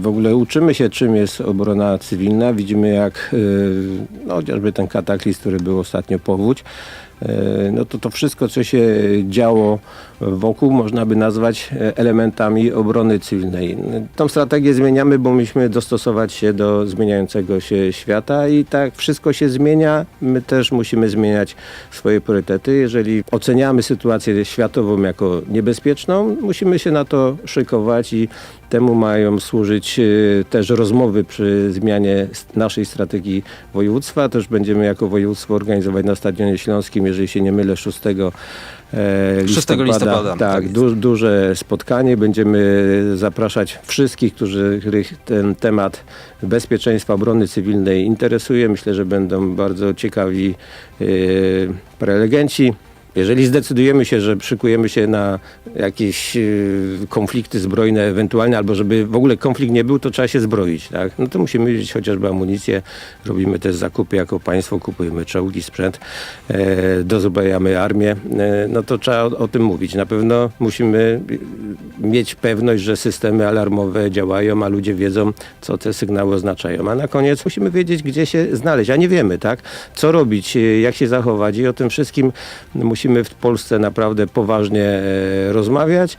W ogóle uczymy się, czym jest obrona cywilna. Widzimy, jak y, no, chociażby ten kataklizm, który był ostatnio powódź, no to to wszystko, co się działo wokół, można by nazwać e, elementami obrony cywilnej. Tą strategię zmieniamy, bo musimy dostosować się do zmieniającego się świata i tak wszystko się zmienia. My też musimy zmieniać swoje priorytety. Jeżeli oceniamy sytuację światową jako niebezpieczną, musimy się na to szykować i temu mają służyć e, też rozmowy przy zmianie naszej strategii województwa. Też będziemy jako województwo organizować na Stadionie Śląskim, jeżeli się nie mylę, 6 e, 6 listopada. listopada, tak Tak, du, duże spotkanie. Będziemy zapraszać wszystkich, którzy, których ten temat bezpieczeństwa obrony cywilnej interesuje. Myślę, że będą bardzo ciekawi e, prelegenci. Jeżeli zdecydujemy się, że szykujemy się na jakieś e, konflikty zbrojne ewentualnie, albo żeby w ogóle konflikt nie był, to trzeba się zbroić. Tak? No to musimy mieć chociażby amunicję. Robimy też zakupy jako państwo, kupujemy czołgi, sprzęt, e, dozbrajamy armię. E, no to trzeba o, o tym mówić. Na pewno musimy mieć pewność, że systemy alarmowe działają, a ludzie wiedzą, co te sygnały oznaczają. A na koniec musimy wiedzieć, gdzie się znaleźć. A nie wiemy, tak? Co robić, e, jak się zachować i o tym wszystkim musimy w Polsce naprawdę poważnie e, rozmawiać.